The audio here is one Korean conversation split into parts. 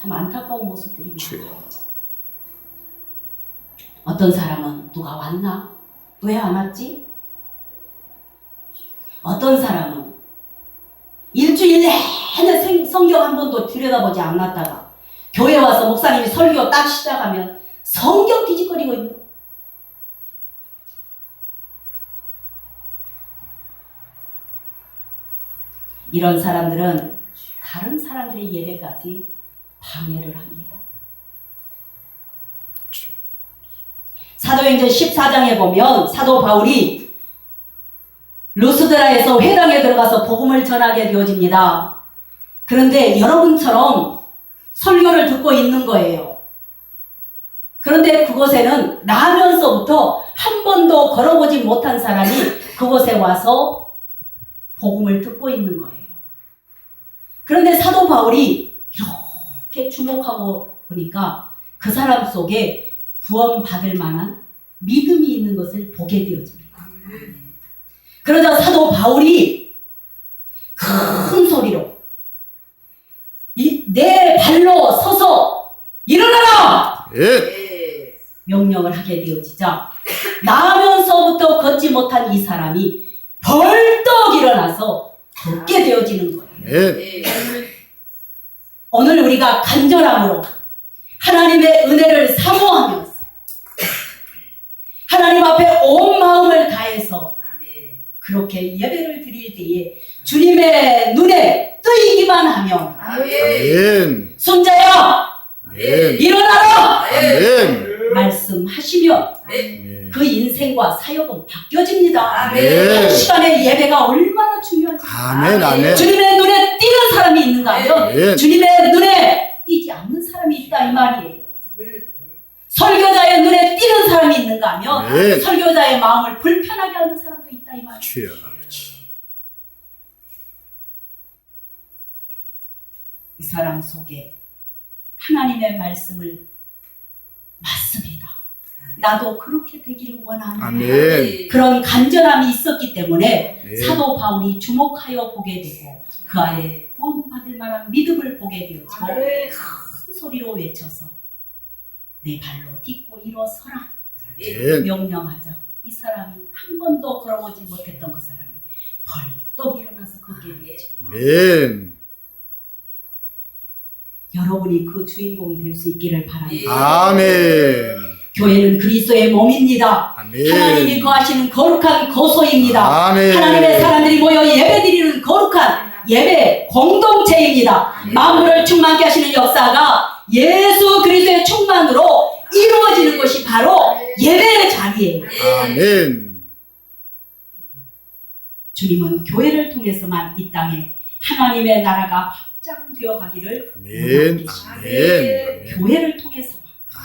참 안타까운 모습들이. 많아요. 어떤 사람은 누가 왔나? 왜 안 왔지? 어떤 사람은 일주일 내내 생- 성경 한 번도 들여다보지 않았다가 교회 와서 목사님이 설교 딱 시작하면 성경 뒤집거리고 있는 거예요. 이런 사람들은 다른 사람들의 예배까지 방해를 합니다. 사도행전 14장에 보면 사도 바울이 루스드라에서 회당에 들어가서 복음을 전하게 되어집니다. 그런데 여러분처럼 설교를 듣고 있는 거예요. 그런데 그곳에는 나면서부터 한 번도 걸어보지 못한 사람이 그곳에 와서 복음을 듣고 있는 거예요. 그런데 사도 바울이 이렇게 주목하고 보니까 그 사람 속에 구원받을 만한 믿음이 있는 것을 보게 되어집니다. 그러자 사도 바울이 큰 소리로 이, 내 발로 서서 일어나라! 예. 명령을 하게 되어지자 나면서부터 걷지 못한 이 사람이 벌떡 일어나서 걷게 되어지는 거예요. 예. 오늘 우리가 간절함으로 하나님의 은혜를 사모하면서 하나님 앞에 온 마음을 다해서 그렇게 예배를 드릴 때에 주님의 눈에 뜨이기만 아멘. 손자야 아멘. 일어나라 아멘. 말씀하시면 아멘. 그 인생과 사역은 바뀌어집니다. 아멘. 한 시간의 예배가 얼마나 중요한지 아멘. 아멘. 주님의 눈에 띄는 사람이 있는가 하면 아멘. 주님의 눈에 띄지 않는 사람이 있다 이 말이에요. 설교자의 눈에 띄는 사람이 있는가 하면 아멘. 설교자의 마음을 불편하게 하는 사람도 있다 이 말이에요. 주여. 이 사람 속에 하나님의 말씀을. 나도 그렇게 되기를 원합니다. 아멘. 그런 간절함이 있었기 때문에 네. 사도 바울이 주목하여 보게 되고 그 안에 구원받을 만한 믿음을 보게 되었고 큰 소리로 외쳐서 내 발로 딛고 일어서라 아멘. 명령하자 이 사람이 한 번도 걸어보지 못했던 그 사람이 벌떡 일어나서 걷게 되었습니다. 아멘. 여러분이 그 주인공이 될 수 있기를 바랍니다. 아멘. 교회는 그리스도의 몸입니다. 아멘. 하나님이 거하시는 거룩한 거소입니다. 아멘. 하나님의 사람들이 모여 예배드리는 거룩한 예배 공동체입니다. 만물을 충만케 하시는 역사가 예수 그리스도의 충만으로 이루어지는 것이 바로 예배의 자리예요. 아멘. 주님은 교회를 통해서만 이 땅에 하나님의 나라가 확장되어 가기를 원하고 아멘. 아멘. 교회를 통해서만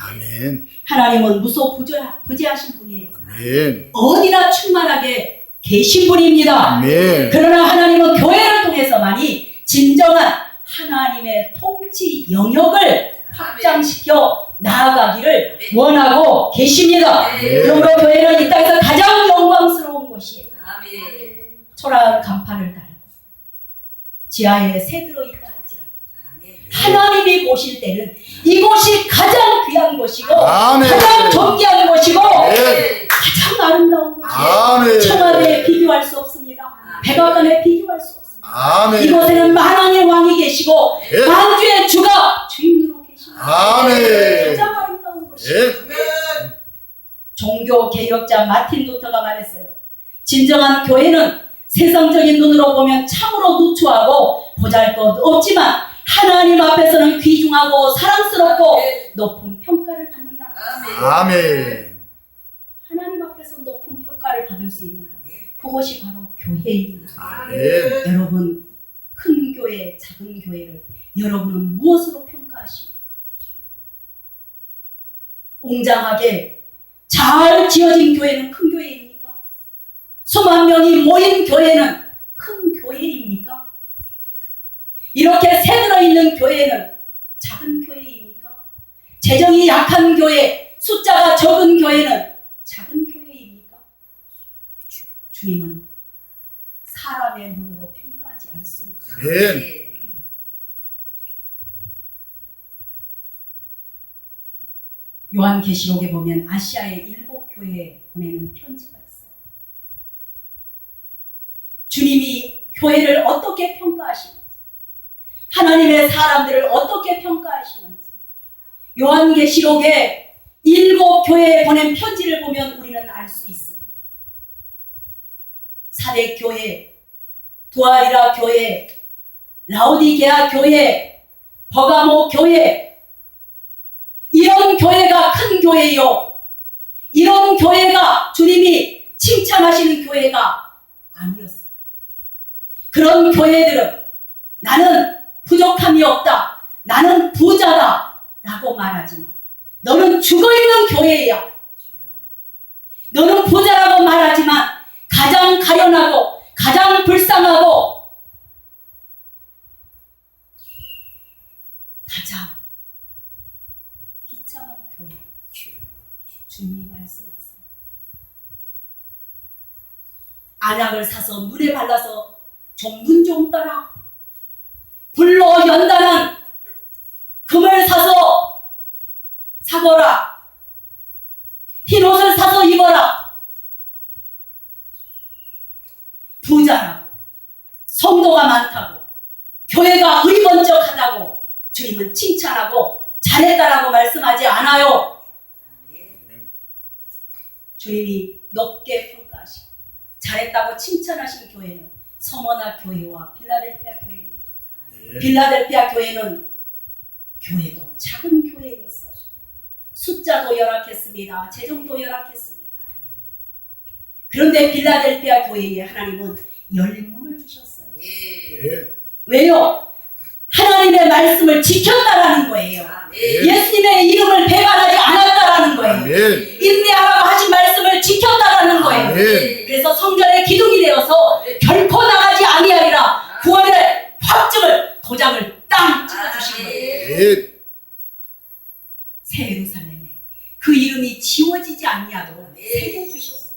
아멘. 하나님은 무소 부자, 부재하신 분이에요. 아멘. 어디나 충만하게 계신 분입니다. 아멘. 그러나 하나님은 교회를 통해서만이 진정한 하나님의 통치 영역을 확장시켜 나아가기를 원하고 계십니다. 아멘. 그러므로 교회는 이 땅에서 가장 영광스러운 곳이에요. 초라한 간판을 달고 지하에 새 들어 있다 할지라도 하나님이 보실 때는 이곳이 가장 귀한 곳이고 아멘. 가장 존귀한 곳이고 아멘. 가장 아름다운 곳이에요. 청와대에 비교할 수 없습니다. 백악관에 비교할 수 없습니다. 아멘. 이곳에는 만왕의 왕이 계시고 예. 만주의 주가 주인으로 계십니다. 아멘. 가장 아름다운 곳이에요. 예. 종교 개혁자 마틴 루터가 말했어요. 진정한 교회는 세상적인 눈으로 보면 참으로 누추하고 보잘것 없지만 하나님 앞에서는 귀중하고 사랑스럽고 높은 평가를 받는다. 아멘. 하나님 앞에서 높은 평가를 받을 수 있는 그것이 바로 교회입니다. 아멘. 여러분 큰 교회, 작은 교회를 여러분은 무엇으로 평가하십니까? 웅장하게 잘 지어진 교회는 큰 교회입니까? 수만 명이 모인 교회는 큰 교회입니까? 이렇게 새들어 있는 교회는 작은 교회입니까? 재정이 약한 교회, 숫자가 적은 교회는 작은 교회입니까? 주님은 사람의 눈으로 평가하지 않습니다. 아멘. 요한계시록에 보면 아시아의 일곱 교회에 보내는 편지가 있어요. 주님이 교회를 어떻게 평가하시는지, 하나님의 사람들을 어떻게 평가하시는지, 요한계시록에 일곱 교회에 보낸 편지를 보면 우리는 알 수 있습니다. 사대 교회, 두아리라 교회, 라오디게아 교회, 버가모 교회, 이런 교회가 큰 교회요. 이런 교회가 주님이 칭찬하시는 교회가 아니었습니다. 그런 교회들은 나는 부족함이 없다. 나는 부자다. 라고 말하지만 너는 죽어 있는 교회야. 너는 부자라고 말하지만 가장 가련하고 가장 불쌍하고 가장 비참한 교회. 주님이 말씀하세요. 안약을 사서 눈에 발라서 좀 눈좀 떠라. 불로 연단한 금을 사서 사거라. 흰 옷을 사서 입어라. 부자라고 성도가 많다고 교회가 의번쩍하다고 주님은 칭찬하고 잘했다라고 말씀하지 않아요. 주님이 높게 평가하시고 잘했다고 칭찬하신 교회는 서머나 교회와 빌라델피아 교회입니다. 빌라델피아 교회는 교회도 작은 교회였어요. 숫자도 열악했습니다. 재정도 열악했습니다. 그런데 빌라델피아 교회에 하나님은 열린 문을 주셨어요. 예. 왜요? 하나님의 말씀을 지켰다라는 거예요. 예수님의 이름을 배반하지 않았다라는 거예요. 인내하라고 하신 말씀을 지켰다라는 거예요. 아멘. 그래서 성전의 기둥이 되어서 결코 나가지 아니하리라 구원의 확증을 도장을 땅 찍어주신 거예요. 예. 새 예루살렘에 그 이름이 지워지지 아니하도록 새겨주셨어요.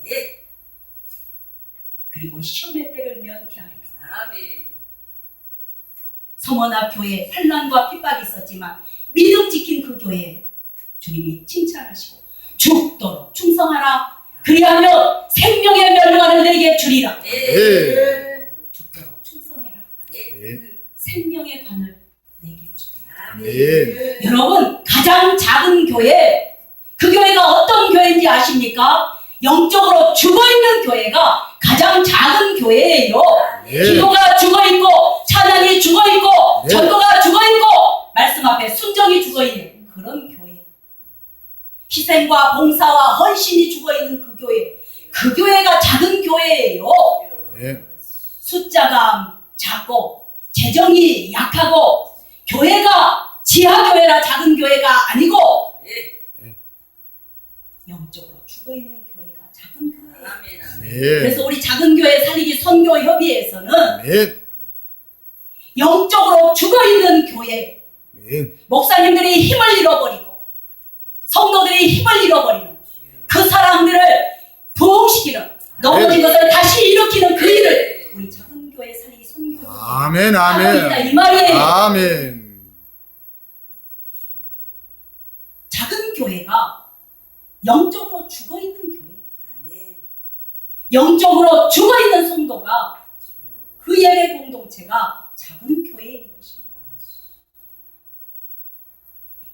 그리고 시험의 때를 면케 하리라. 서머나 교회에 환란과 핍박이 있었지만 믿음 지킨 그 교회에 주님이 칭찬하시고 죽도록 충성하라. 그리하면 생명의 멸관을 내게 주리라. 예. 생명의 관을 내게 주리라. 아멘. 여러분 가장 작은 교회 그 교회가 어떤 교회인지 아십니까? 영적으로 죽어 있는 교회가 가장 작은 교회예요. 예. 기도가 죽어 있고 찬양이 죽어 있고 네. 전도가 죽어 있고 말씀 앞에 순정이 죽어 있는 그런 교회 희생과 봉사와 헌신이 죽어 있는 그 교회 그 교회가 작은 교회예요 예. 숫자가 작고 재정이 약하고 교회가 지하교회나 작은 교회가 아니고 영적으로 죽어있는 교회가 작은 교회예요 아멘. 그래서 우리 작은 교회 살리기 선교 협의회에서는 아멘. 영적으로 죽어있는 교회. 목사님들이 힘을 잃어버리고 성도들이 힘을 잃어버리는 그 사람들을 부흥시키는 넘어진 것을 다시 일으키는 그 일을 우리 작 아멘. 아멘. 이 말이에요 아멘. 작은 교회가 영적으로 죽어 있는 교회 영적으로 죽어 있는 성도가 그 예배 공동체가 작은 교회인 것입니다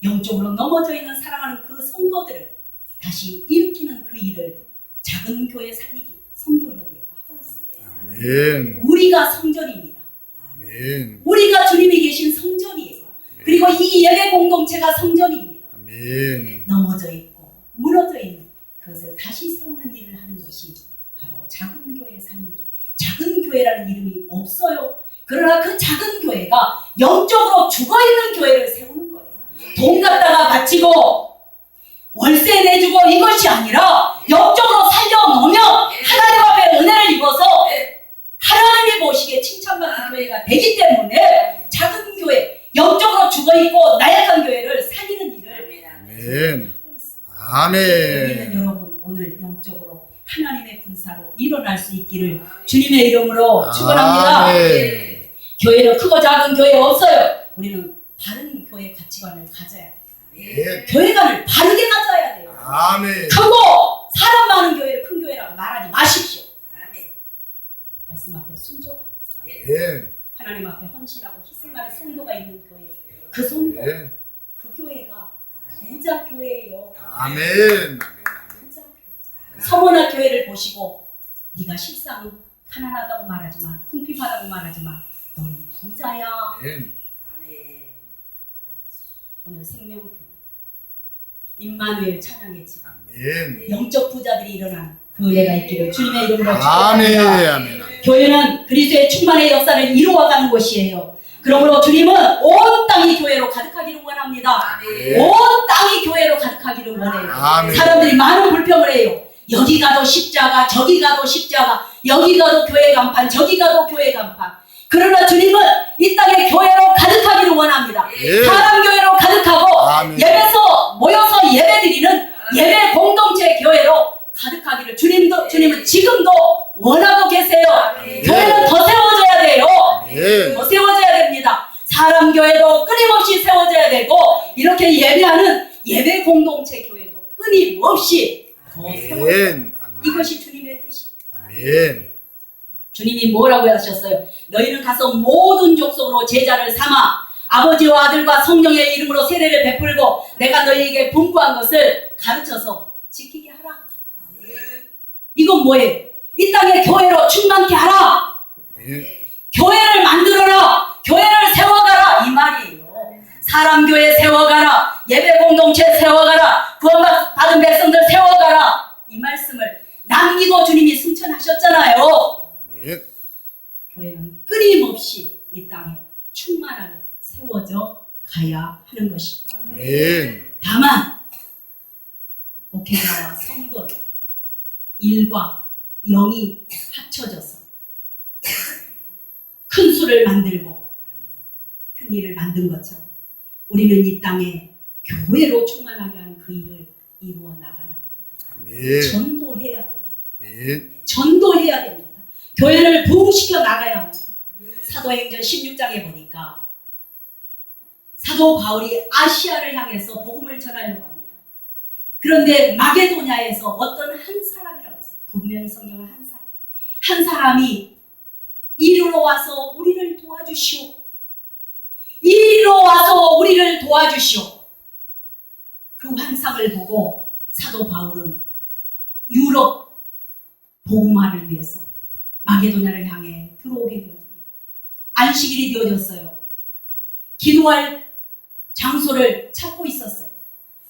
영적으로 넘어져 있는 사랑하는 그 성도들을 다시 일으키는 그 일을 작은 교회 살리기 성교협의회가 하고 있습니다. 아멘. 우리가 성전입니다. 아멘. 우리가 주님이 계신 성전이에요. 그리고 이 예배 공동체가 성전입니다. 아멘. 넘어져 있고 무너져 있는 그것을 다시 세우는 일을 하는 것이 바로 작은 교회 살리기. 작은 교회라는 이름이 없어요. 그러나 그 작은 교회가 영적으로 죽어 있는 교회를 세우는 거예요. 돈 갖다가 바치고 월세 내주고 이것이 아니라 영적으로 살려놓으면 하나님 앞에 은혜를 입어서 하나님이 보시기에 칭찬받는 교회가 되기 때문에 작은 교회, 영적으로 죽어 있고 나약한 교회를 살리는 일을 아멘. 하고 있습니다. 아멘. 여기는 여러분 오늘 영적으로 하나님의 군사로 일어날 수 있기를 주님의 이름으로 축원합니다. 교회는 크고 작은 교회 없어요. 우리는 바른 교회 가치관을 가져야 돼요. 아멘. 교회관을 바르게 가져야 돼요. 아멘. 크고 사람 많은 교회를 큰 교회라고 말하지 마십시오. 말씀 앞에 순종하고 아멘. 하나님 앞에 헌신하고 희생하는 성도가 있는 교회. 그 성도, 아멘. 그 교회가 부자 교회예요. 아멘. 부자 교회. 서머나 교회를 보시고 네가 실상 가난하다고 말하지만 궁핍하다고 말하지만 너는 부자야. 아멘. 오늘 생명교회 임마누엘 찬양의 집 아멘. 영적 부자들이 일어난 그 은혜가 있기를 주님의 이름으로. 축복합니다. 아멘. 교회는 그리스도의 충만의 역사를 이루어가는 곳이에요. 그러므로 주님은 온 땅이 교회로 가득하기를 원합니다. 온 땅이 교회로 가득하기를 원해요. 사람들이 많은 불평을 해요. 여기 가도 십자가, 저기 가도 십자가, 여기 가도 교회 간판, 저기 가도 교회 간판. 그러나 주님은 이 땅에 교회로 가득하기를 원합니다. 예. 사람 교회로 가득하고. 예배서 모여서 예배드리는 예배 공동체 교회로 가득하기를 주님도 주님은 지금도 원하고 계세요. 교회는 더 세워져야 돼요. 아멘. 더 세워져야 됩니다. 사람 교회도 끊임없이 세워져야 되고 이렇게 예배하는 예배 공동체 교회도 끊임 없이 더 아멘. 이것이 주님의 뜻이에요. 아멘. 주님이 뭐라고 하셨어요? 너희는 가서 모든 족속으로 제자를 삼아 아버지와 아들과 성령의 이름으로 세례를 베풀고 내가 너희에게 분부한 것을 가르쳐서 지키게 하라. 이건 뭐예요? 이 땅에 교회로 충만케 하라. 아멘. 교회를 만들어라. 교회를 세워가라. 이 말이에요. 사람 교회 세워가라. 예배 공동체 세워가라. 구원받은 백성들 세워가라. 이 말씀을 남기고 주님이 승천하셨잖아요. 아멘. 교회는 끊임없이 이 땅에 충만하게 세워져 가야 하는 것입니다. 아멘. 다만 목회자와 성도는 일과 영이 합쳐져서 큰 수를 만들고 큰 일을 만든 것처럼 우리는 이 땅에 교회로 충만하게 하는 그 일을 이루어 나가야 합니다. 아멘. 전도해야 돼요. 아멘. 전도해야 됩니다. 교회를 부흥시켜 나가야 합니다. 사도행전 16장에 보니까 사도 바울이 아시아를 향해서 복음을 전하려고 합니다. 그런데 마게도냐에서 어떤 한 사람이라고 했어요. 분명히 성경을 한 사람. 한 사람이 이리로 와서 우리를 도와주시오. 이리로 와서 우리를 도와주시오. 그 환상을 보고 사도 바울은 유럽 복음화를 위해서 마게도냐를 향해 들어오게 되어집니다. 안식일이 되어졌어요. 기도할 장소를 찾고 있었어요.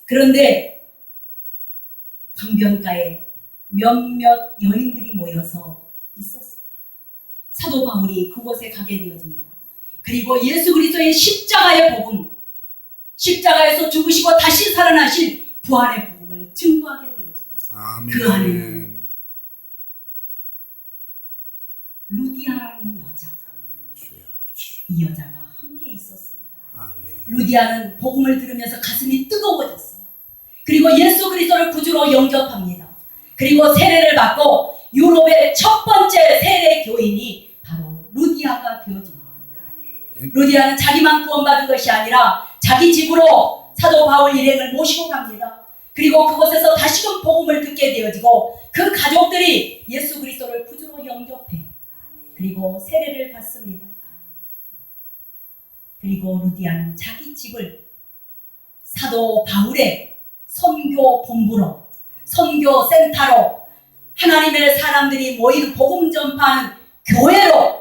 그런데 강변가에 몇몇 여인들이 모여서 있었어요. 사도 바울이 그곳에 가게 되어집니다. 그리고 예수 그리스도의 십자가의 복음, 십자가에서 죽으시고 다시 살아나신 부활의 복음을 증거하게 되어져요. 아멘. 그 안에는 루디아라는 여자. 이 여자가 함께 있었습니다. 아멘. 루디아는 복음을 들으면서 가슴이 뜨거워졌어요. 그리고 예수 그리스도를 구주로 영접합니다. 그리고 세례를 받고 유럽의 첫 번째 세례 교인이 바로 루디아가 되어집니다. 루디아는 자기만 구원받은 것이 아니라 자기 집으로 사도 바울 일행을 모시고 갑니다. 그리고 그곳에서 다시금 복음을 듣게 되어지고 그 가족들이 예수 그리스도를 구주로 영접해요. 그리고 세례를 받습니다. 그리고 루디아는 자기 집을 사도 바울의 선교 본부로, 선교 센터로 하나님의 사람들이 모인 복음 전파하는 교회로